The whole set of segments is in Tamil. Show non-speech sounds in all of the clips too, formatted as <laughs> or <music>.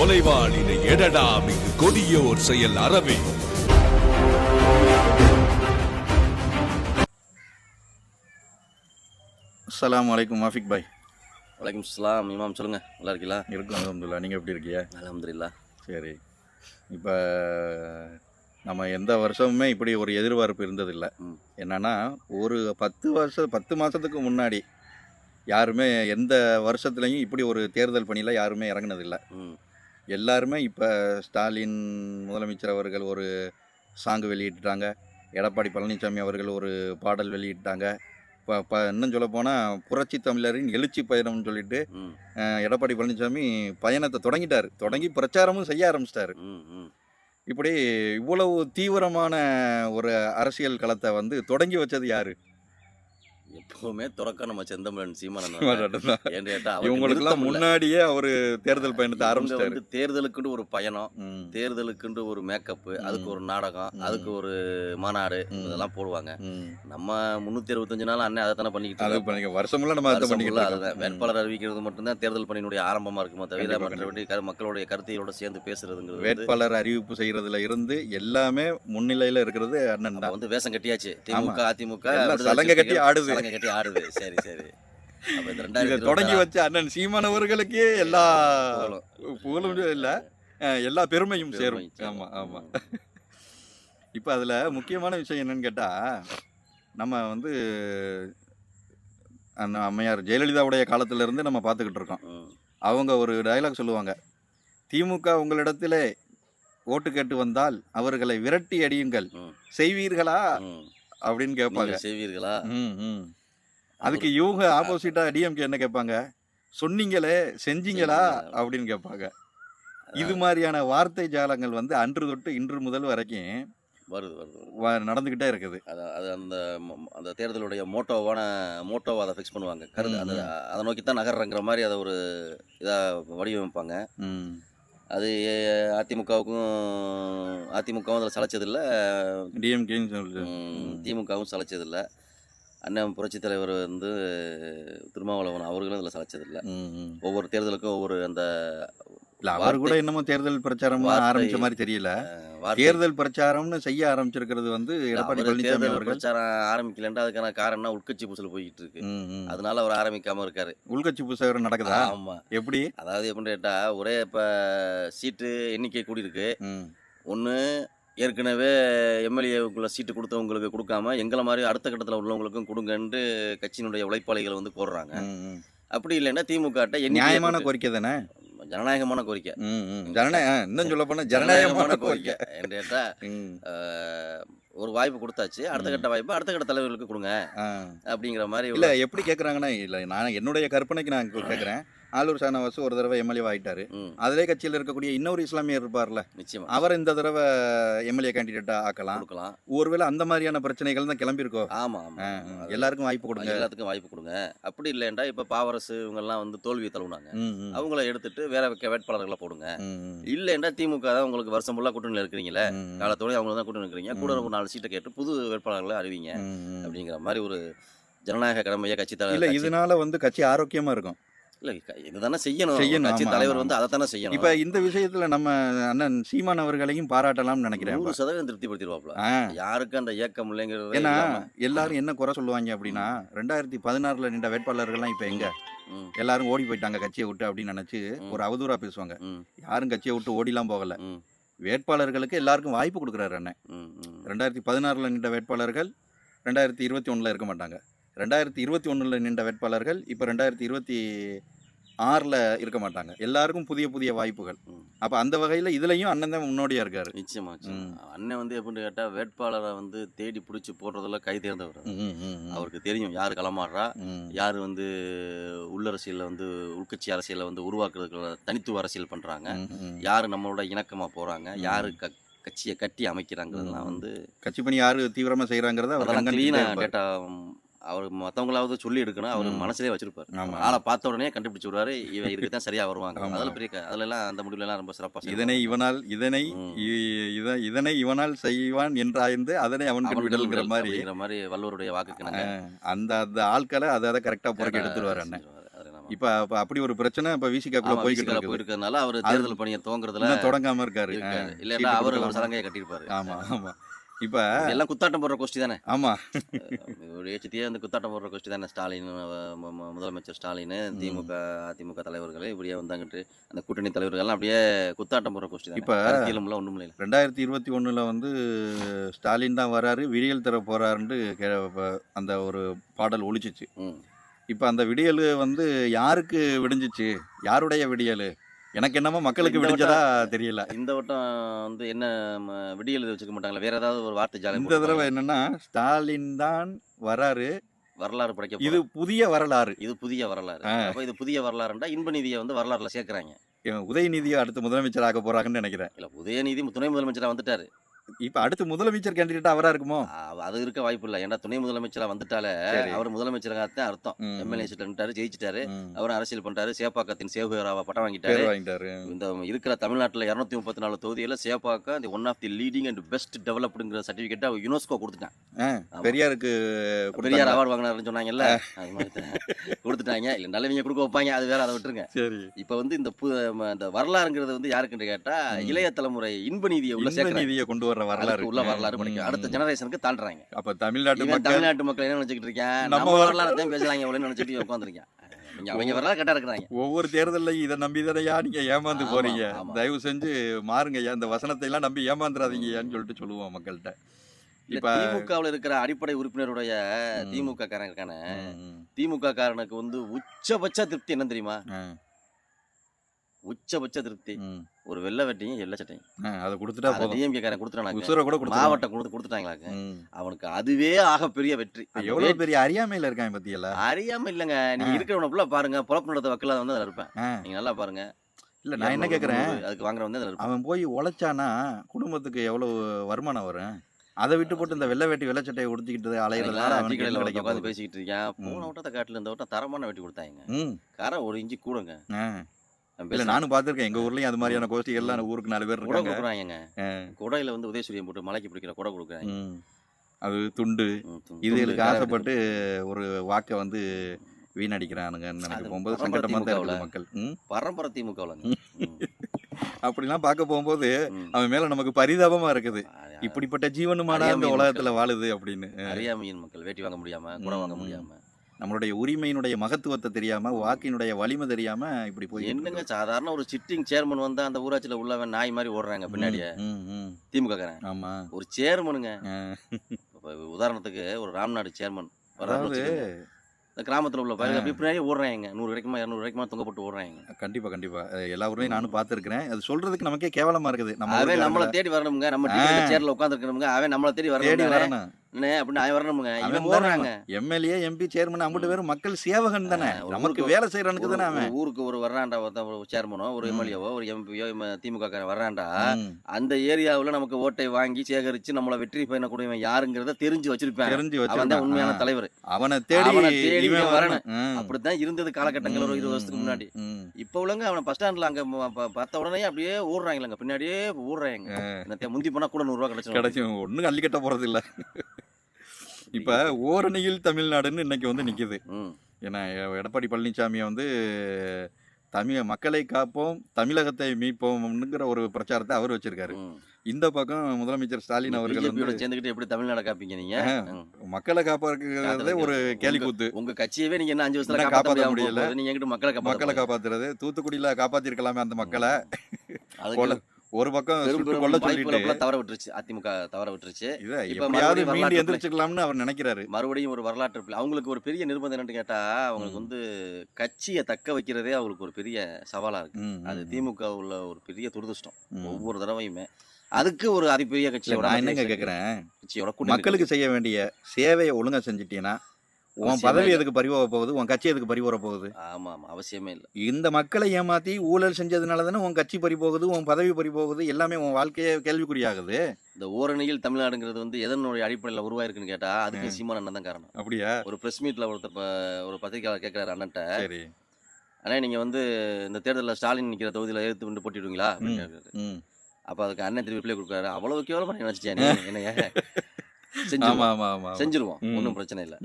கொலைவாளினை எடடா மிகு கொடியோர் செயல் அறவே. அஸ்ஸலாமு அலைக்கும் மாஃபிக் பாய். வலைக்கம் சலாம் இமாம் சொல்லுங்க நல்லா இருக்கீங்களா? இருக்கும் அலமதுல்லா நீங்கள் எப்படி இருக்கீங்க? அலமதுல்லா சரி. இப்போ நம்ம எந்த வருஷமுமே இப்படி ஒரு எதிர்பார்ப்பு இருந்ததில்லை. என்னன்னா ஒரு பத்து வருஷம் பத்து மாதத்துக்கு முன்னாடி யாருமே எந்த வருஷத்துலையும் இப்படி ஒரு தேர்தல் பணியில் யாருமே இறங்குனதில்லை. எல்லாருமே இப்போ ஸ்டாலின் முதலமைச்சர் அவர்கள் ஒரு சாங்கு வெளியிட்டாங்க எடப்பாடி பழனிசாமி அவர்கள் ஒரு பாடல் வெளியிட்டாங்க. இப்போ இப்போ இன்னும் சொல்ல போனால் புரட்சி தமிழரின் எழுச்சி பயணம்னு சொல்லிட்டு எடப்பாடி பழனிசாமி பயணத்தை தொடங்கிட்டார். தொடங்கி பிரச்சாரமும் செய்ய ஆரம்பிச்சிட்டாரு. இப்படி இவ்வளவு தீவிரமான ஒரு அரசியல் களத்தை வந்து தொடங்கி வச்சது யாரு? எப்பவுமே துறக்க நம்ம செந்தமிழன் சீமானன் இல்ல. முன்னாடியே அவரு தேர்தல் பயணத்தை வந்து தேர்தலுக்குன்னு ஒரு பயணம் தேர்தலுக்குன்னு ஒரு மேக்கப் அதுக்கு. ஒரு நாடகம். அதுக்கு ஒரு மாநாடு. இதெல்லாம் போடுவாங்க. நம்ம முன்னூத்தி அறுபத்தஞ்சு நாள் அண்ணன் அதை தானே பண்ணிக்கிட்டு வருஷமுள்ள நம்ம அதை. அதுதான். வேட்பாளர் அறிவிக்கிறது மட்டும்தான் தேர்தல் பணியினுடைய ஆரம்பமா இருக்குமே தவிர மற்றபடி மக்களுடைய கருத்தையோட சேர்ந்து பேசுறதுங்கிறது வேட்பாளர் அறிவிப்பு செய்யறதுல இருந்து எல்லாமே முன்னிலையில இருக்கிறது அண்ணன் வந்து வேஷம் கட்டியாச்சு திமுக அதிமுக சலங்கை கட்டி ஆடுது. சலங்கை கட்டி ஆடுது சரி சரி. இதை தொடங்கி வச்ச அண்ணன் சீமான் அவர்களுக்கே எல்லா புகழும். இல்ல எல்லா பெருமையும் சேரும். ஆமா ஆமா. இப்போ அதுல முக்கியமான விஷயம் என்னன்னு கேட்டா நம்ம வந்து அம்மையார் ஜெயலலிதாவுடைய காலத்துல இருந்து நம்ம பார்த்துக்கிட்டு இருக்கோம். அவங்க ஒரு டயலாக் சொல்லுவாங்க. திமுக உங்களிடத்திலே ஓட்டு கேட்டு வந்தால் அவர்களை விரட்டி அடியுங்கள். செய்வீர்களா. அப்படின்னு கேட்பாங்க. செய்வீர்களா. அதுக்கு இவங்க ஆப்போசிட்டா டிஎம்கே என்ன கேட்பாங்க? சொன்னீங்களே செஞ்சீங்களா? அப்படின்னு கேட்பாங்க. இது மாதிரியான வார்த்தை ஜாலங்கள் வந்து அன்று தொட்டு இன்று முதல் வரைக்கும் வருது வருது நடந்துகிட்டே இருக்குது. அது அது அந்த அந்த தேர்தலுடைய மோட்டோவான மோட்டோவை அதை ஃபிக்ஸ் பண்ணுவாங்க. கருது ம். அதை நோக்கி தான் நகர்றங்கிற மாதிரி அதை ஒரு இதாக வடிவமைப்பாங்க. அது அதிமுகவுக்கும் அதிமுகவும் அதில் சளைச்சதில்லை. டிஎம்கேன்னு சொல்லுது ம், திமுகவும் சளைச்சதில்லை. அண்ணன் புரட்சித் தலைவர் வந்து திருமாவளவன் அவர்களும் இதில் சளைச்சதில்லை. ஒவ்வொரு தேர்தலுக்கும் ஒவ்வொரு அந்த இல்ல அவர் கூட என்னமோ தேர்தல் பிரச்சாரம் ஆரம்பிச்ச மாதிரி தெரியல. தேர்தல் பிரச்சாரம்னு செய்ய ஆரம்பிச்சிருக்கிறது வந்து எடப்பாடி பழனிசாமி அவர்கள். பிரச்சாரம் ஆரம்பிக்கலன்ட்டு அதுக்கான காரணம் உட்கட்சி பூசல் போய்கிட்டு இருக்கு. அதனால அவர் ஆரம்பிக்காம இருக்காரு. உள்கட்சி புத்தகம் நடக்குதா? ஆமா. எப்படி? அதாவது எப்படின்னு கேட்டா ஒரே இப்ப சீட்டு எண்ணிக்கை கூடியிருக்கு ம், ஒன்று ஏற்கனவே எம்எல்ஏக்குள்ள சீட்டு கொடுத்தவங்களுக்கு கொடுக்காம எங்களை மாதிரி அடுத்த கட்டத்தில் உள்ளவங்களுக்கும் கொடுங்கன்ட்டு கட்சியினுடைய உழைப்பாளிகள் வந்து ம். அப்படி இல்லைன்னா திமுக நியாயமான கோரிக்கை தானே? ஜனநாயகமான கோரிக்கை. ம், ம். ஜனநாயக ஆ, இன்னும் சொல்ல போனா ஜனநாயகமான கோரிக்கை. என்று கேட்டா <laughs> ம், அஹ், ஒரு வாய்ப்பு கொடுத்தாச்சு. அடுத்த கட்ட வாய்ப்பு அடுத்த கட்ட தலைவர்களுக்கு கொடுங்க. அப்படிங்கிற மாதிரி இல்ல எப்படி கேக்குறாங்கன்னா இல்ல நான் என்னுடைய கற்பனைக்கு நான் கேக்குறேன். ஆலூர் ஷானவாஸ் ஒரு தடவை எம்எல்ஏ ஆயிட்டாரு ம், அதிலே கட்சியில் இருக்கக்கூடிய இன்னொரு இஸ்லாமியர் இருப்பார்ல நிச்சயமா. அவர் இந்த தடவை எம்எல்ஏ கேண்டிடேட்டா ஆக்கலாம். ஒருவேளை அந்த மாதிரியான பிரச்சனைகள் தான் கிளம்பியிருக்கோ? ஆமா எல்லாருக்கும் வாய்ப்பு கொடுங்க. எல்லாத்துக்கும் வாய்ப்பு கொடுங்க. அப்படி இல்லைண்டா இப்ப பாவரசு இவங்கெல்லாம் வந்து தோல்வியை தழுவுனாங்க. அவங்கள எடுத்துட்டு வேற வேட்பாளர்களை போடுங்க. இல்லைண்டா திமுக தான் உங்களுக்கு வருஷம் ஃபுல்லாக கூட்டணியில் இருக்கிறீங்களே? ம், ம். காலத்தோட அவங்க தான் கூட்டணி இருக்கிறீங்க. கூட ஒரு நாலு சீட்டை கேட்டு புது வேட்பாளர்களை அறிவிங்க. அப்படிங்கிற மாதிரி ஒரு ஜனநாயக கடமையை கட்சி இல்ல தலைவர் இதனால வந்து கட்சி ஆரோக்கியமா இருக்கும். இல்ல இதுதானே செய்யணும். செய்யணும், கட்சி தலைவர். வந்து அதைத்தானே செய்யணும். இப்ப இந்த விஷயத்துல நம்ம அண்ணன் சீமான் அவர்களையும் பாராட்டலாம்னு நினைக்கிறேன் நூறு சதவீதம் திருப்திப்படுத்திடுவாப்ல யாருக்கும் அந்த இயக்கம் இல்லைங்கிறது ஏன்னா. எல்லாரும் என்ன குறை சொல்லுவாங்க அப்படின்னா ரெண்டாயிரத்தி பதினாறுல நின்ற வேட்பாளர்கள்லாம் இப்ப எங்க? எல்லாரும் ஓடி போயிட்டாங்க கட்சியை விட்டு அப்படின்னு நினைச்சு. ஒரு அவதூறா பேசுவாங்க. யாரும் கட்சியை விட்டு ஓடிலாம் போகல. வேட்பாளர்களுக்கு எல்லாருக்கும் வாய்ப்பு கொடுக்குறாரு அண்ணன். ரெண்டாயிரத்தி பதினாறுல நின்ற வேட்பாளர்கள் ரெண்டாயிரத்தி இருபத்தி ஒண்ணுல இருக்க மாட்டாங்க. ரெண்டாயிரத்தி இருபத்தி ஒண்ணுல நின்ற வேட்பாளர்கள் இப்போ ரெண்டாயிரத்தி இருபத்தி ஆறில் இருக்க மாட்டாங்க எல்லாருக்கும் புதிய புதிய வாய்ப்புகள். அப்போ அந்த வகையில் இதுலயும் அண்ணன் தான் முன்னோடியா இருக்காரு நிச்சயமா நிச்சயமா. ம். அண்ணன் வந்து எப்படின்னு கேட்டா வேட்பாளரை வந்து தேடி பிடிச்சி போடுறதுல கை தேர்ந்தவர். அவருக்கு தெரியும் யார் களமாடுறா. யார் வந்து உள்ளரசியலில் வந்து உள்கட்சி அரசியலை வந்து உருவாக்குறதுக்கு தனித்துவ அரசியல் பண்ணுறாங்க. யார் நம்மளோட இணக்கமாக போகிறாங்க யார் க கட்சியை கட்டி அமைக்கிறாங்கிறதுலாம். வந்து கட்சி பணி யாரு தீவிரமா செய்யறாங்கிறத அவர் அதெல்லாம் கண்காணிச்சுட்டே க்ளீனாக இருப்பாரு. டேட்டா அவர் மற்றவங்களாவது சொல்லி எடுக்கணும். அவர். மனசுலேயே வச்சிருப்பார். ஆளை பார்த்த உடனே கண்டுபிடிச்சு விடுவாரு இவன் <laughs> இதுக்கு தான் சரியாக வருவாங்க. அதில் பெரிய அதுலலாம் அந்த முடிவுலலாம் ரொம்ப சிறப்பாக இதனை இவனால் இதனை இதனை இவனால் செய்வான் என்றாய்ந்து அதனை அவன் விடல்ங்கிற மாதிரி. மாதிரி வள்ளுவருடைய வாக்குக்கு அந்த அந்த ஆட்களை அதை அதை கரெக்டாக புறக்க எடுத்துருவாரு அண்ணன். இப்ப அப்ப அப்படி ஒரு பிரச்சனை இப்ப விசிகாக்குள்ள போய்கிட்டு இருக்கறதுனால அவர் தேர்தல் பணியை துவங்குறதுல இன்னும் தொடங்காம இருக்காரு. சீட்டு அவர் ஒரு? சலங்கையை கட்டியிருப்பாரு. ஆமா ஆமா. இப்ப எல்லாம் குத்தாட்டம் போடுற கோஷ்டி தானே? ஆமா. ஒரு ஏச்சத்தையே வந்து குத்தாட்டம் போடுற கோஷ்டி தானே ஸ்டாலின் முதலமைச்சர் ஸ்டாலின் திமுக அதிமுக தலைவர்கள் இப்படியே வந்தாங்கட்டு அந்த கூட்டணி தலைவர்கள் எல்லாம் அப்படியே குத்தாட்டம் போடுற தானே. இப்ப- அரசியலும்லாம் ஒண்ணும் இல்லை ரெண்டாயிரத்தி இருபத்தி ஒண்ணுல வந்து ஸ்டாலின் தான் வராரு விடியல் தர போறாருன்னு கே- ப- அந்த ஒரு பாடல் ஒழிச்சிச்சு இப்ப அந்த விடியல் வந்து யாருக்கு விடிஞ்சிச்சு? யாருடைய விடியல்? எனக்கு என்னமோ மக்களுக்கு விடிஞ்சதா தெரியல. இந்த வட்டம் வந்து என்ன விடியல் வச்சுக்க மாட்டாங்களா? வேற ஏதாவது ஒரு வார்த்தை ஜாலியாக இந்த தடவை என்னன்னா ஸ்டாலின் தான் வராரு. வரலாறு படைக்க இது புதிய வரலாறு. இது புதிய வரலாறு. அப்ப இது புதிய வரலாறுண்டா இன்ப நிதியை வந்து வரலாறுல சேர்க்கறாங்க. இவன் உதயநிதியை அடுத்து முதலமைச்சர் ஆக்க போறாங்கன்னு நினைக்கிறேன். இல்ல உதயநிதி துணை முதலமைச்சரா வந்துட்டாரு. இப்ப அடுத்து முதலமைச்சர் கேண்டிடேட் அவரா இருக்குமோ? அது இருக்க வாய்ப்பு இல்லை. ஏன்னா துணை முதலமைச்சரா வந்துட்டாலே. அவர் முதலமைச்சராகத்தான் அர்த்தம். ம், எம்எல்ஏ சீட்ல ஜெயிச்சிட்டாரு. அவரும் அரசியல் பண்ணிட்டாரு சேப்பாக்கத்தின் சேவகராவா பட்டம் வாங்கிட்டாரு. இந்த இருக்கிற தமிழ்நாட்டுல இருநூத்தி முப்பத்தி நாலு தொகுதியில சேப்பாக்க இந்த one of the leading and best டெவலப்டுங்கிற certificate அவர் யுனெஸ்கோ கொடுத்துட்டான். பெரியாருக்கு பெரியார். அவார்டு வாங்கினாருன்னு சொன்னாங்கல்ல? தான். கொடுத்துட்டாங்க. இல்ல நல்லவங்க கொடுக்க வைப்பாங்க. அது வேற அதை விட்டுருங்க. சரி. இப்ப வந்து இந்த இந்த வரலாறுங்கிறது வந்து யாருக்குன்னு கேட்டா. இளைய தலைமுறை இன்ப நீதியை உள்ள நீதியை கொண்டு வர்ற வரலாறு உள்ள வரலாறு படிக்கும் அடுத்த. ஜெனரேஷனுக்கு தாண்டுறாங்க. அப்ப தமிழ்நாட்டு மக்கள் தமிழ்நாட்டு மக்கள் என்ன நினைச்சிட்டு இருக்கேன்? நம்ம நம்ம வர- வரலாறு தான் பேசுறாங்க நினைச்சிட்டு உட்காந்துருக்கேன் அவங்க வரலாறு கரெக்டா இருக்கிறாங்க. ஒவ்வொரு தேர்தலையும் இதை நம்பி தானையா நீங்க ஏமாந்து போறீங்க. தயவு செஞ்சு மாறுங்கய்யா இந்த வசனத்தை எல்லாம் நம்பி ஏமாந்துறாதீங்கய்யான்னு சொல்லிட்டு சொல்லுவோம் மக்கள்கிட்ட. இப்ப திமுகவுல இருக்கிற அடிப்படை உறுப்பினருடைய. திமுக காரன் இருக்கானே. திமுக காரனுக்கு வந்து உச்சபட்ச திருப்தி என்ன தெரியுமா? உச்சபட்ச திருப்தி. ஒரு வெள்ளை வெட்டியும் எல்லை சட்டையும். அதை கொடுத்துட்டா டிஎம்கே காரன் கொடுத்துட்டாங்க கூட. மாவட்டம் கொடுத்து கொடுத்துட்டாங்களாங்க. அவனுக்கு அதுவே ஆகப்பெரிய வெற்றி. இப்ப அந்த எவ்வளவு பெரிய அறியாமையில இருக்கான் பத்தியெல்லாம் அறியாம இல்லங்க. நீங்க. இருக்கிறவன ஃபுல்லா பாருங்க பொழப்பு நடத்த வக்கல வந்து அதுல இருப்பேன். நீங்க நல்லா பாருங்க. இல்ல நான் என்ன 200, கேக்குறேன்? 300 அதுக்கு வாங்குற வந்து அவன் போய் உழைச்சானா குடும்பத்துக்கு எவ்வளவு வருமானம் வரும்? அதை விட்டு போட்டு இந்த வெள்ளை வேட்டி வெள்ளை சட்டையை உடுத்திக்கிட்டு அலையிறதுனால கடையில உட்காந்து? பேசிக்கிட்டு இருக்கேன். போன ம். வட்டத்தை காட்டுல இந்த வட்டம் தரமான வெட்டி கொடுத்தாங்க. காரம் ஒரு இஞ்சி கூடங்க. இல்ல. நானும் பார்த்திருக்கேன். எங்க ஊர்லயும் அது மாதிரியான கோஷ்டிகள்லாம் ஊருக்கு நாலு பேர் குடை கொடுக்குறாங்க. குடையில வந்து உதயசூரியன் போட்டு மலைக்கு பிடிக்கிற குடை கொடுக்குறாங்க. அது துண்டு. இதுகளுக்கு ஆசைப்பட்டு ஒரு வாக்கை வந்து வீணடிக்கிறானுங்கன்னு அது எனக்கு போகும்போது சங்கடமா தான் மக்கள். பரம்பரை திமுகவுல அப்படிலாம் பார்க்க போகும்போது அவன் மேல நமக்கு பரிதாபமா இருக்குது. இப்படிப்பட்ட ஜீவனுமான இந்த அறியாமையின் உலகத்துல வாழுது அப்படின்னு. அறியாமையின் மக்கள். வேட்டி வாங்க முடியாம குடை வாங்க. முடியாம. நம்மளுடைய உரிமையினுடைய மகத்துவத்தை தெரியாம வாக்கினுடைய வலிமை தெரியாம இப்படி போய் என்னங்க சாதாரண ஒரு சிட்டிங் சேர்மன் வந்தா அந்த ஊராட்சியில உள்ளவன் நாய் மாதிரி ஓடுறாங்க பின்னாடியே. திமுக காரன் ஆமா. ஒரு சேர்மனுங்க. உதாரணத்துக்கு ஒரு ராம்நாடு சேர்மன் அதாவது. இந்த கிராமத்துல உள்ள பயிர்கள் அப்படி பின்னாடி ஓடுறாங்க. நூறு வரைக்குமா இரநூறு வரைக்குமா தொங்கப்பட்டு ஓடுறாங்க. கண்டிப்பா கண்டிப்பா. எல்லா ஊர்லயும் நானும் பார்த்திருக்கிறேன். அது சொல்றதுக்கு நமக்கே கேவலமா இருக்குது. நம்ம அவன் நம்மளை. தேடி வரணுங்க நம்ம சேர்ல உட்காந்துருக்கணுங்க அவன் நம்மளை தேடி வரணும். அப்படின்னு அவன் இவன். ஓடுறாங்க எம்எல்ஏ எம்பி சேர்மன் அம்பட்டு பேரும் மக்கள் சேவகன் தானே. நமக்கு வேலை செய்யறனுக்கு தானே அவன். ஊருக்கு ஒரு வர்றாண்டா ஒரு சேர்மனோ ஒரு. எம்எல்ஏவோ ஒரு எம்பியோ திமுக வர்றாண்டா. அந்த ஏரியாவுல நமக்கு ஓட்டை வாங்கி சேகரிச்சு நம்மள வெற்றி பண்ணக்கூடியவன் யாருங்கிறத தெரிஞ்சு வச்சிருப்பேன். தெரிஞ்சு அவன் தான் உண்மையான. தலைவர். அவனை தேடி அவனை தேடி வரணும். அப்படித்தான் இருந்தது காலகட்டங்கள் ஒரு இருபது வருஷத்துக்கு முன்னாடி. இப்ப உள்ளவங்க அவனை பஸ் ஸ்டாண்ட்ல அங்க பார்த்த உடனே அப்படியே ஓடுறாங்களங்க. பின்னாடியே ஓடுறாங்க முந்தி போனா கூட நூறு ரூபா கிடைச்சிடும் கிடைச்சும் ஒண்ணும் அள்ளி கட்ட போறது இல்ல இப்ப ஓரணியில் தமிழ்நாடுன்னு இன்னைக்கு வந்து நிக்குது. ம். ஏன்னா எடப்பாடி பழனிசாமியை வந்து தமிழ மக்களை காப்போம் தமிழகத்தை மீட்போம்ங்கிற ஒரு பிரச்சாரத்தை அவர் வச்சிருக்காரு. இந்த பக்கம் முதலமைச்சர் ஸ்டாலின் அவர்கள் சேர்ந்துக்கிட்டு எப்படி தமிழ்நாடு காப்பீங்க நீங்க. மக்களை காப்பாற்றுறதே ஒரு கேலி கூத்து உங்க கட்சியவே நீங்க என்ன அஞ்சு வருஷத்துல காப்பாத்த முடியல. நீங்க எங்கிட்ட மக்களை மக்களை காப்பாத்த காப்பாத்துறது? தூத்துக்குடியில காப்பாத்திருக்கலாமே அந்த மக்களை. ஒரு பக்கம் சொல்லிட்டு தவற விட்டுருச்சு அதிமுக தவற விட்டுருச்சு. இப்ப மறுபடியும் மீண்டு வரலாற்று எந்திரிச்சுக்கலாம்னு அவர் நினைக்கிறாரு. மறுபடியும் ஒரு வரலாற்று பிள்ளை. அவங்களுக்கு ஒரு பெரிய நிர்பந்தம் என்னன்னு கேட்டா அவங்களுக்கு. வந்து கட்சியை தக்க வைக்கிறதே அவங்களுக்கு ஒரு பெரிய சவாலா இருக்கு. அது திமுக உள்ள ஒரு பெரிய துரதிருஷ்டம். ஒவ்வொரு தடவையுமே. அதுக்கு ஒரு அதிபெரிய கட்சியோட நான் என்னங்க கூட்டணி மக்களுக்கு செய்ய வேண்டிய சேவையை ஒழுங்கா செஞ்சிட்டீங்கன்னா உன் பதவி. எதுக்கு பறிவோக போகுது? உன் கட்சி எதுக்கு பறிவோர போகுது? ஆமா ஆமா அவசியமே இல்ல. இந்த மக்களை ஏமாத்தி ஊழல் செஞ்சதுனால தானே உன் கட்சி பறி போகுது உன் பதவி பறி போகுது எல்லாமே உன் வாழ்க்கையே கேள்விக்குறியாகுது. இந்த ஓரணியில் தமிழ்நாடுங்கிறது வந்து எதனுடைய அடிப்படையில் உருவாயிருக்குன்னு கேட்டா அதுக்கு சீமான் அண்ணன் தான் காரணம். அப்படியா? ஒரு பிரஸ் மீட்ல ஒருத்தர் ஒரு பத்திரிகையாளர் கேட்கிறாரு அண்ணன்ட்ட. சரி. அண்ணா நீங்க வந்து இந்த தேர்தலில் ஸ்டாலின் நிக்கிற தொகுதியில எதிர்த்து வந்து போட்டிடுவீங்களா. அப்ப அதுக்கு அண்ணன் திருப்பி ரிப்ளை கொடுக்குறாரு. அவ்வளவு கேவலமா நினைச்சிட்டியா நீ? <laughs> என்னைய? செஞ்சிருவோம். ஒன்றும் பிரச்சனை இல்லை.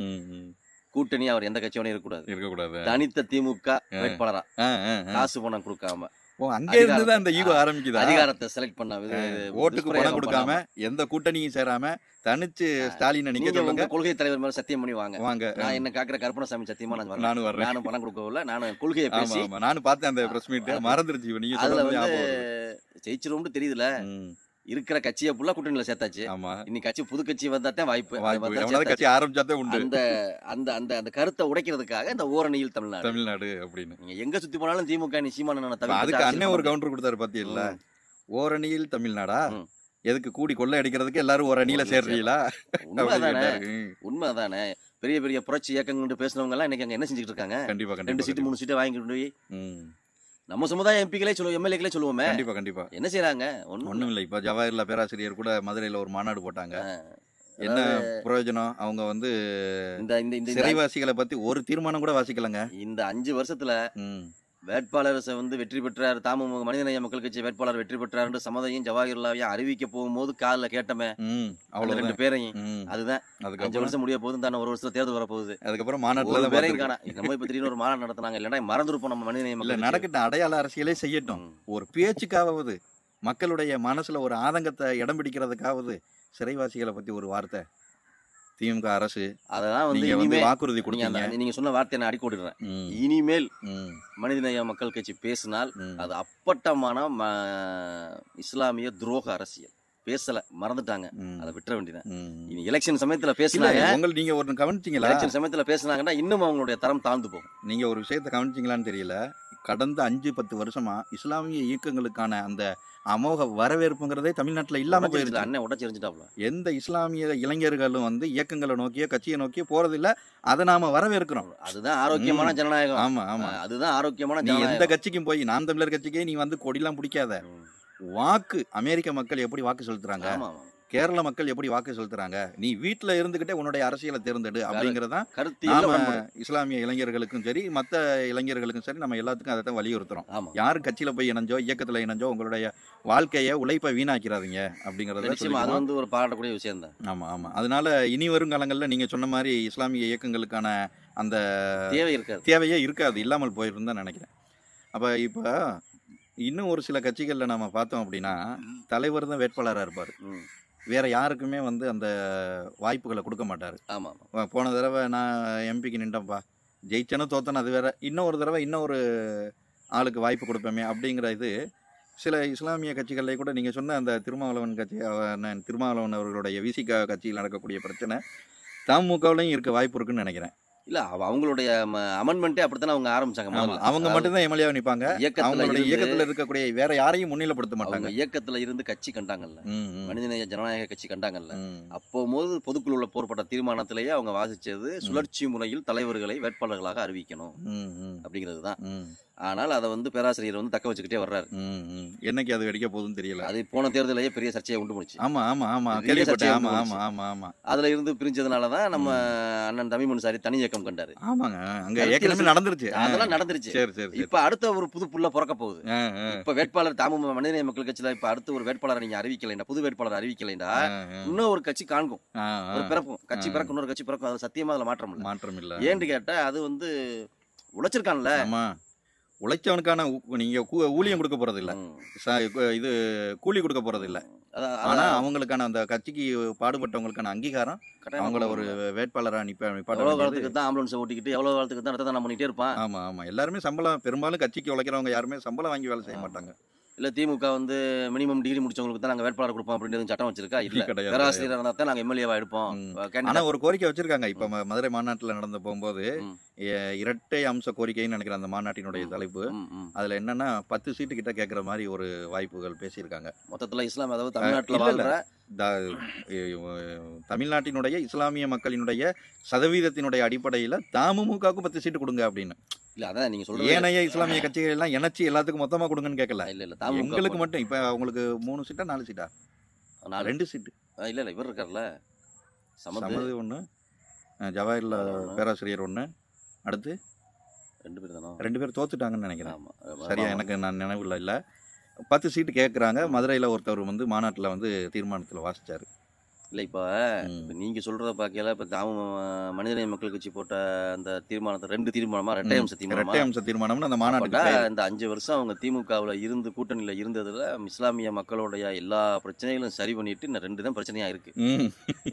கூட்டணி அவர் எந்த கட்சியோட இருக்கக்கூடாது. இருக்கக்கூடாது. தனித்த திமுக வேட்பாளரா. காசு பணம் கொடுக்காம. ஓ அங்க இருந்து தான் இந்த ஈகோ ஆரம்பிக்குதா? அதிகாரத்தை செலக்ட் பண்ண ஓட்டுக்கு பணம் கொடுக்காம. எந்த கூட்டணியும் சேராம தனிச்சு ஸ்டாலினை நிக்க சொல்லுங்க. கொள்கை தலைவர் மேல சத்தியம் பண்ணி வாங்க. வாங்க நான் என்ன காக்குற கருப்பணசாமி சத்தியமா நான் வரேன் நானும் வர்றேன். நானும் பணம் கொடுக்கவில்ல நானும் கொள்கையை பேசி. நானும் பார்த்தேன் அந்த பிரஸ் மீட் மறந்துருச்சு நீங்க அதுல வந்து. ஜெயிச்சிரும்னு தெரியுதுல இருக்கிற கட்சியை ஃபுல்லா கூட்டணியில சேர்த்தாச்சு. ஆமா. இன்னைக்கு கட்சி புது கட்சி வந்தா தான் வாய்ப்பு. கட்சி ஆரம்பிச்சாதான் உண்டு. அந்த அந்த அந்த அந்த கருத்தை உடைக்கிறதுக்காக இந்த ஓரணியில் தமிழ்நாடு. தமிழ்நாடு அப்படின்னு. நீங்க எங்க சுத்தி போனாலும் திமுக நீ சீமான அதுக்கு அண்ணன் ஒரு கவுண்டர் கொடுத்தாரு பாத்தீங்கல்ல ஓரணியில் தமிழ்நாடா. எதுக்கு கூடி கொள்ளை அடிக்கிறதுக்கு எல்லாரும் ஒரு அணியில சேர்றீங்களா? உண்மைதானே? உண்மைதானே? பெரிய பெரிய புரட்சி இயக்கங்கள் பேசுனவங்க எல்லாம் இன்னைக்கு அங்க என்ன செஞ்சுட்டு இருக்காங்க? கண்டிப்பா ரெண்டு சீட்டு மூணு சீட்டை வாங்கிட்டு போய் நம்ம சமுதாய எம்பிக்களே சொல்லுவோம் எம்எல்ஏக்களே சொல்லுவோமே. கண்டிப்பா கண்டிப்பா. என்ன செய்யறாங்க ஒண்ணும் ஒண்ணும் இல்லை இப்ப ஜவாஹர்லால் பேராசிரியர் கூட மதுரையில ஒரு மாநாடு போட்டாங்க. என்ன பிரயோஜனம்? அவங்க வந்து இந்த இந்த சிறைவாசிகளை பத்தி ஒரு தீர்மானம் கூட வாசிக்கலங்க. இந்த அஞ்சு வருஷத்துல வேட்பாளர் வந்து வெற்றி பெற்றார். தாம மனிதநேய மக்கள் கட்சி வேட்பாளர் வெற்றி பெற்றார் சமதையும் ஜவாஹர்லாவையும் அறிவிக்க போகும்போது காலில் கேட்டமே. அவ்வளவுதான். ரெண்டு பேரையும். அதுதான். அஞ்சு வருஷம் முடிய போகுது தானே ஒரு வருஷத்துல தேர்தல் வரப்போகுது. அதுக்கப்புறம் மாநாட்டுல பேரையும். காணா. நம்ம இப்ப திடீர்னு ஒரு மாநாடு நடத்துனாங்க. இல்லைன்னா மறந்துருப்போம் நம்ம மனிதநேய இல்ல மக்கள் கட்சி. நடக்கட்டும். அடையாள அரசியலே செய்யட்டும். ஒரு பேச்சுக்காவது மக்களுடைய மனசுல ஒரு ஆதங்கத்தை இடம் பிடிக்கிறதுக்காவது சிறைவாசிகளை பத்தி ஒரு வார்த்தை. திமுக அரசு. அதெல்லாம் வந்து இனிமே வாக்குறுதி அந்த- நீங்க சொன்ன வார்த்தையை நான் அடிக்க விடுறேன் ம், இனிமேல் மனிதநேய மக்கள் கட்சி பேசினால். அது அப்பட்டமான இஸ்லாமிய துரோக அரசியல். பேசல மறந்துட்டாங்க. அதை விட்டுற வேண்டியதான். இனி எலெக்ஷன் சமயத்துல பேசினாங்க. உங்கள் நீங்க ஒரு கவனிச்சீங்களா? எலெக்ஷன் சமயத்துல பேசினாங்கன்னா இன்னும் அவங்களுடைய தரம் தாழ்ந்து போகும். நீங்க ஒரு விஷயத்தை கவனிச்சீங்களான்னு தெரியல. கடந்த அஞ்சு பத்து வருஷமா இஸ்லாமிய இயக்கங்களுக்கான அந்த அமோக வரவேற்புங்கிறதே தமிழ்நாட்டுல இல்லாம உடைச்சிருச்சு, போயிருச்சு. அண்ணன் உடச்சிருந்துட்டாப்ல எந்த இஸ்லாமிய இளைஞர்களும் வந்து இயக்கங்களை நோக்கியோ கட்சியை நோக்கியோ போறதில்ல. அதை நாம வரவேற்கிறோம். அதுதான் ஆரோக்கியமான. ஜனநாயகம். ஆமா ஆமா. அதுதான் ஆரோக்கியமான நீ எந்த கட்சிக்கும் போய் நாம் தமிழர் கட்சிக்கே நீ வந்து கொடிலாம் பிடிக்காத. வாக்கு அமெரிக்க மக்கள் எப்படி வாக்கு செலுத்துறாங்க? கேரள மக்கள் எப்படி வாக்கு செலுத்துறாங்க? நீ வீட்டுல இருந்துகிட்டே உன்னுடைய அரசியலை தேர்ந்தெடு அப்படிங்கறதான் கருத்தியல்ல நாம. இஸ்லாமிய இளைஞர்களுக்கும் சரி மத்த இளைஞர்களுக்கும் சரி நம்ம எல்லாத்துக்கும் அதை தான் வலியுறுத்துறோம். யார் கட்சியில போய் இணைஞ்சோ இயக்கத்துல இணைஞ்சோ உங்களுடைய வாழ்க்கைய உழைப்பை வீணாக்கிறாதீங்க அப்படிங்கறத அது. வந்து ஒரு பாராட்டக்கூடிய விஷயம் தான். ஆமா ஆமா. அதனால இனி வரும் காலங்கள்ல நீங்க சொன்ன மாதிரி இஸ்லாமிய இயக்கங்களுக்கான அந்த தேவை இருக்காது. தேவையே இருக்காது. இல்லாமல் போயிருந்து நினைக்கிறேன். அப்ப இப்ப இன்னும் ஒரு சில கட்சிகள்ல நம்ம பார்த்தோம் அப்படின்னா தலைவர் தான் வேட்பாளராக இருப்பார். வேற யாருக்குமே வந்து அந்த வாய்ப்புகளை கொடுக்க மாட்டார். ஆமா ஆமா போன தடவை நான் எம்பிக்கு நின்றேன்ப்பா ஜெயிச்சனும் தோத்தனும் அது வேற இன்னொரு தடவை இன்னொரு ஆளுக்கு வாய்ப்பு கொடுப்போமே அப்படிங்கிற இது சில இஸ்லாமிய கட்சிகளிலே கூட நீங்கள் சொன்ன அந்த திருமாவளவன் கட்சி திருமாவளவன் அவர்களுடைய விசிகா கட்சியில் நடக்கக்கூடிய பிரச்சனை தமுகவுலையும் இருக்க வாய்ப்பு இருக்குன்னு நினைக்கிறேன். இல்ல அவ- அவங்களுடைய அமெண்ட்மெண்ட்டே அப்படித்தானே அவங்க ஆரம்பிச்சாங்க. அவங்க மட்டும்தான் எம்எல்ஏ இயக்கத்துல அவங்களுடைய இயக்கத்தில் இருக்கக்கூடிய வேற யாரையும் முன்னிலைப்படுத்த மாட்டாங்க இயக்கத்துல இருந்து கட்சி கண்டாங்கல்ல. மனிதநேய ஜனநாயக கட்சி கண்டாங்கல்ல. ம். அப்போது பொதுக்குழுல போர்பட்ட தீர்மானத்திலேயே அவங்க வாசிச்சது சுழற்சி முறையில் தலைவர்களை வேட்பாளர்களாக அறிவிக்கணும் அப்படிங்கிறது தான் ஆனால் அதை வந்து பேராசிரியர் வந்து தக்க வச்சுக்கிட்டே வர்றாரு. என்னைக்கு அது வெடிக்க போகுதுன்னு தெரியல. அது போன தேர்தலையே பெரிய சர்ச்சையை உண்டு முடிச்சு ஆமா ஆமா ஆமா. கேள்விப்பட்டேன். ஆமா. ஆமா ஆமா ஆமா. அதுல இருந்து பிரிஞ்சதுனால தான் நம்ம அண்ணன் தமிழ் சாரி தனி இயக்கம் கண்டாரு. ஆமாங்க. அங்க ஏற்கனவே நடந்துருச்சு. அதெல்லாம் நடந்துருச்சு. சரி சரி இப்ப அடுத்த ஒரு புது புள்ள பிறக்க போகுது. இப்ப வேட்பாளர் தாம மனிதநேய மக்கள் கட்சியில இப்ப அடுத்து ஒரு வேட்பாளரை நீங்க அறிவிக்கலைண்டா புது வேட்பாளர் அறிவிக்கலைண்டா இன்னும் ஒரு கட்சி காண்கும். ஒரு பிறக்கும் கட்சி. பிறக்கும் இன்னொரு கட்சி பிறக்கும். அது சத்தியமா அதுல மாற்றம் இல்லை. மாற்றம் இல்ல. ஏன்னு கேட்டா அது வந்து உழைச்சிருக்கான்ல. உழைச்சவனுக்கான ஊ- நீங்க கூ- ஊழியம் கொடுக்க கு- இது கூலி கொடுக்க போறது இல்ல அதான், ஆனா அதான் அவங்களுக்கான அந்த கட்சிக்கு பாடுபட்டவங்களுக்கான அங்கீகாரம் அவங்கள ஒரு கொடுக்கணும். வேட்பாளரா நிப்ப நிப்பாட்ட எவ்வளவு வேண்டியது. காலத்துக்கு தான் ஆம்புலன்ஸ் ஓட்டிக்கிட்டு எவ்வளவு காலத்துக்கு தான் ரத்தம் பண்ணிட்டே இருப்பான் ஆமா ஆமா எல்லாருமே சம்பளம் பெரும்பாலும் கட்சிக்கு உழைக்கிறவங்க யாருமே சம்பளம் வாங்கி வேலை செய்ய. மாட்டாங்க இல்ல திமுக வந்து மினிமம் டிகிரி முடிச்சவங்களுக்கு தான் நாங்க வேட்பாளர் கொடுப்போம் அப்படின்னு சட்டம் வச்சிருக்கா? இல்ல பேராசிரியர் இருந்தா தான் நாங்க எம்எல்ஏவா எடுப்போம். ம். candidate- ஆனா ஒரு கோரிக்கை வச்சிருக்காங்க. இப்ப மதுரை மாநாட்டுல நடந்த போகும்போது இரட்டை அம்ச கோரிக்கைன்னு நினைக்கிறேன் அந்த மாநாட்டினுடைய. தலைப்பு. அதுல என்னன்னா பத்து சீட்டு கிட்ட கேட்கற மாதிரி ஒரு வாய்ப்புகள் பேசியிருக்காங்க. மொத்தத்துல இஸ்லாம் அதாவது தமிழ்நாட்டுல எ- தமிழ்நாட்டினுடைய இஸ்லாமிய மக்களினுடைய சதவீதத்தினுடைய அடிப்படையில தமுமுகவுக்கு பத்து சீட்டு கொடுங்க அப்படின்னு. இல்ல அதான் நீங்க சொல்றது ஏனைய இஸ்லாமிய கட்சிகள் எல்லாம் இணைச்சு எல்லாத்துக்கும் மொத்தமா கொடுங்கன்னு கேட்கல இல்ல இல்ல தாமுக எங்களுக்கு மட்டும் இப்ப அவங்களுக்கு மூணு சீட்டா நாலு சீட்டா? நாலு. ரெண்டு சீட்டு. இல்ல இல்ல இவர் இருக்கார்ல. சமது. அஹ் ஜவாஹர்லால். பேராசிரியர் ஒண்ணு. அடுத்து? ரெண்டு பேர் தானோ? ரெண்டு பேர் தோத்துட்டாங்கன்னு நினைக்கிறேன். சரியா எனக்கு நான் நினைவுல இல்ல. பத்து சீட்டு கேட்குறாங்க மதுரையில் ஒருத்தவர் வந்து மாநாட்டில் வந்து தீர்மானத்தில் வாசிச்சாரு. இல்லை இப்போ நீங்க சொல்றத பார்க்கல இப்போ தாம மனிதநேய மக்கள் கட்சி போட்ட அந்த தீர்மானத்தை ரெண்டு தீர்மானமா ரெட்டை அம்ச தீர்மானமா? அம்ச தீர்மானம்னு அந்த மாநாட்டுக்கு. இந்த அஞ்சு வருஷம் அவங்க திமுகவில் இருந்து கூட்டணியில் இருந்ததுல இஸ்லாமிய மக்களுடைய எல்லா பிரச்சனைகளும் சரி பண்ணிட்டு இன்னும் ரெண்டு தான் பிரச்சனையா இருக்கு.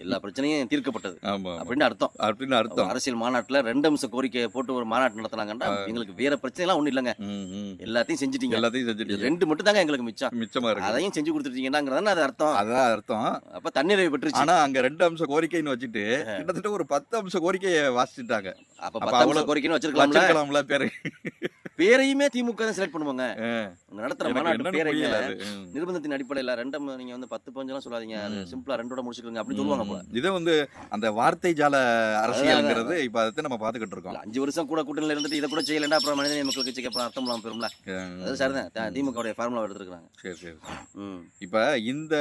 எல்லா பிரச்சனையும் தீர்க்கப்பட்டது. அப்படின்னு அர்த்தம். அப்படின்னு அர்த்தம். அரசியல் மாநாட்டுல ரெண்டு அம்ச கோரிக்கையை போட்டு ஒரு மாநாட்டு நடத்தினாங்கன்னா எங்களுக்கு வேற பிரச்சனை எல்லாம் ஒண்ணும் இல்லைங்க. எல்லாத்தையும் செஞ்சுட்டீங்க. எல்லாத்தையும் செஞ்சுட்டீங்க. ரெண்டு மட்டும் தாங்க எங்களுக்கு மிச்சம். மிச்சமா இருக்கு. அதையும் செஞ்சு கொடுத்துட்டீங்கன்னாங்கிறதான அது அர்த்தம். அதான் அர்த்தம். அப்ப தண்ணீரை பெற்றுச்சு ஆனா அங்க ரெண்டு அம்ச கோரிக்கைன்னு வச்சுட்டு கிட்டத்தட்ட ஒரு பத்து அம்ச கோரிக்கையை வாசிச்சுட்டாங்க. அப்ப அவ்வளவு கோரிக்கைன்னு வச்சிருக்கலாம்ல. பேரு. பேரையுமே திமுக தான் செலக்ட் பண்ணுவாங்க. நடத்துற மாநாட்டு. ம். நிர்பந்தத்தின் அடிப்படையில ரெண்டும் நீங்க வந்து பத்து பஞ்செல்லாம் சொல்லாதீங்க. சிம்பிளா ரெண்டோட முடிச்சுக்கோங்க அப்படின்னு சொல்லுவாங்க இதை வந்து அந்த வார்த்தை ஜால அரசியல்ங்கிறது இப்ப அதை நம்ம பாத்துக்கிட்டு இருக்கோம். அஞ்சு வருஷம் கூட கூட்டணியில இருந்துட்டு இதை கூட செய்யலன்னா அப்புறம் மனிதநேய மக்கள் கட்சிக்கு அப்புறம் அர்த்தம் இல்லாம ம். அது சரிதான். திமுக ஃபார்முலா எடுத்துருக்காங்க சரி சரி இப்ப இந்த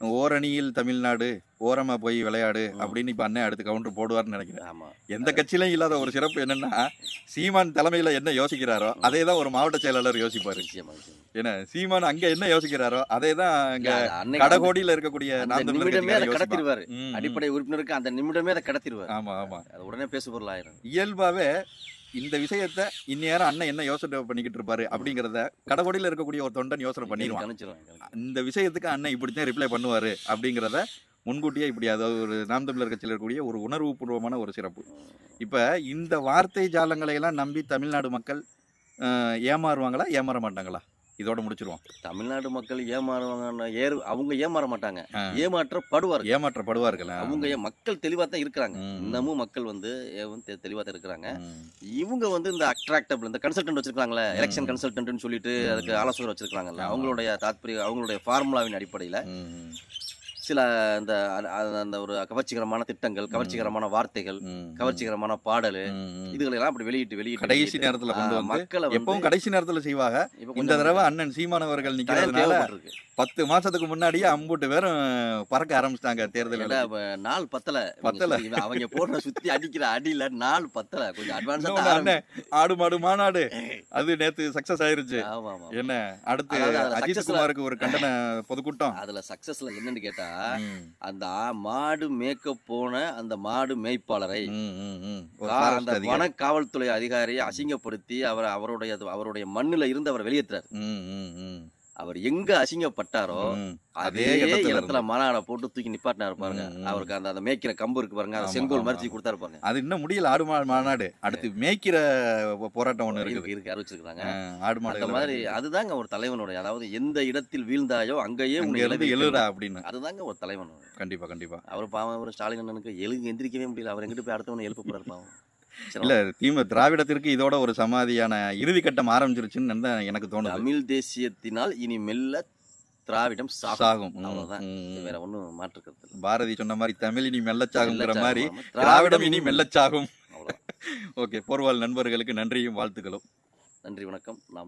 ஓரணியில் தமிழ்நாடு ஓரமா போய் விளையாடு. அப்படின்னு இப்ப அண்ணன் அடுத்து கவுண்டர் போடுவார்னு நினைக்கிறேன் ஆமா எந்த கட்சியிலும் இல்லாத ஒரு சிறப்பு என்னன்னா சீமான் தலைமையில என்ன யோசிக்கிறாரோ அதே தான் ஒரு மாவட்ட செயலாளர் யோசிப்பாரு. ஏன்னா சீமான் அங்க என்ன யோசிக்கிறாரோ அதே தான் அங்க கடகோடியில இருக்கக்கூடிய நிமிடமே அதை. கடத்திடுவாரு. அடிப்படை உறுப்பினருக்கு அந்த நிமிடமே அதை கடத்திடுவாரு ஆமா ஆமா அது உடனே பேசு பொருள் ஆயிரும் இயல்பாவே இந்த விஷயத்த இந்நேரம் அண்ணன் என்ன யோசனை பண்ணிக்கிட்டு இருப்பாரு அப்படிங்கறத கடகோடியில இருக்கக்கூடிய ஒரு தொண்டன் யோசனை பண்ணிடுவான். இந்த விஷயத்துக்கு அண்ணன் இப்படித்தான் ரிப்ளை பண்ணுவாரு அப்படிங்கிறத முன்கூட்டியே இப்படி அதாவது ஒரு நாம் தமிழர் கட்சியில் இருக்கக்கூடிய ஒரு உணர்வுபூர்வமான ஒரு சிறப்பு. இப்போ இந்த வார்த்தை ஜாலங்களை எல்லாம் நம்பி தமிழ்நாடு மக்கள் ஏமாறுவாங்களா ஏமாற மாட்டாங்களா? இதோட முடிச்சிருவோம் தமிழ்நாடு மக்கள் ஏமாறுவாங்க ஏறு அவங்க ஏமாற மாட்டாங்க ஆ. ஏமாற்றப்படுவார் ஏமாற்றப்படுவார்கள் அவங்க மக்கள் தெளிவா தான் இருக்கிறாங்க. இன்னமும் மக்கள் வந்து ஏ- தெ- தெளிவா தான் இருக்கிறாங்க. இவங்க வந்து இந்த அட்ராக்டபிள் இந்த கன்சல்டன்ட் வச்சிருக்காங்களே எலெக்ஷன் கன்சல்டன்ட்னு சொல்லிட்டு. அதுக்கு ஆலோசகர் வச்சிருக்காங்கல்ல. அவங்களுடைய தாத்பரிய அவங்களுடைய ஃபார்முலாவின் அடிப்படையில. சில இந்த அந்த ஒரு கவர்ச்சிகரமான திட்டங்கள் கவர்ச்சிகரமான வார்த்தைகள். கவர்ச்சிகரமான பாடல். இதுகளெல்லாம் அப்படி வெளியிட்டு வெளியிட்டு கடைசி நேரத்துல மக்களை எப்பவும் கடைசி நேரத்துல செய்வாங்க இந்த தடவை அண்ணன் சீமானவர்கள் நிக்கிறதுனால. பத்து மாசத்துக்கு முன்னாடியே அம்புட்டு பேரும் பறக்க ஆரம்பிச்சிட்டாங்க தேர்தல் ஏன்டா, இப்ப நாள் பத்தல. பத்தல. அவங்க போடுற சுத்தி அடிக்கிற அடியில நாள் பத்தல. கொஞ்சம் அட்வான்ஸா ஆடு மாடு மாநாடு. அது நேத்து சக்சஸ் ஆயிருச்சு. என்ன அடுத்து அஜித் குமாருக்கு ஒரு கண்டன பொதுக்கூட்டம். அதுல சக்சஸ்ல என்னன்னு கேட்டா அந்த மாடு மேய்க்க போன அந்த மாடு மேய்ப்பாளரை அந்த. வன காவல்துறை அதிகாரியை அசிங்கப்படுத்தி அவர் அவருடைய அவருடைய மண்ணுல இருந்து அவர் ம், அவர் எங்க அசிங்கப்பட்டாரோ. அதே அதே இடத்துல மாநாட போட்டு தூக்கி நிப்பாட்டினாரு பாருங்க. அவருக்கு அந்த அந்த மேய்க்கிற கம்பு இருக்கு பாருங்க அந்த ஆமா, செங்கோல் தூக்கி கொடுத்தாரு பாருங்க. அது இன்னும் முடியல ஆடு மாடு மாநாடு. அடுத்து மேய்க்கிற போராட்டம் ஒண்ணு இருக்கு இருக்கு அறிவிச்சிருக்காங்க ஆடு அந்த மாடு மாதிரி அதுதாங்க ஒரு தலைவனுடைய அதாவது எந்த இடத்தில் வீழ்ந்தாயோ அங்கேயே எழுப்பி எழுடா வைக்கணும். அப்படின்னு. அதுதாங்க ஒரு தலைவன் கண்டிப்பா கண்டிப்பா. அவர் பாவம் அவர் ஸ்டாலின் அண்ணனுக்கு எழுங்க எந்திரிக்கவே முடியல. அவர் எங்கிட்ட போய் அடுத்தவனை எழுப்ப போறாரு பாவம். இல்ல திமுக திராவிடத்திற்கு இதோட ஒரு சமாதியான இறுதி கட்டம் ஆரம்பிச்சிருச்சுன்னு தான் எனக்கு தோணுது. தமிழ் தேசியத்தினால் இனி மெல்ல திராவிடம் சாகும். வேற ஒண்ணும் மாற்று கருத்து இல்ல. பாரதி சொன்ன மாதிரி தமிழ் இனி மெல்லச்சாகுங்கிற மெல்ல மாதிரி சாகும். திராவிடம் இனி மெல்லச்சாகும் <laughs> ஓகே போர்வால் நண்பர்களுக்கு நன்றியும் வாழ்த்துக்களும். நன்றி வணக்கம். நாம்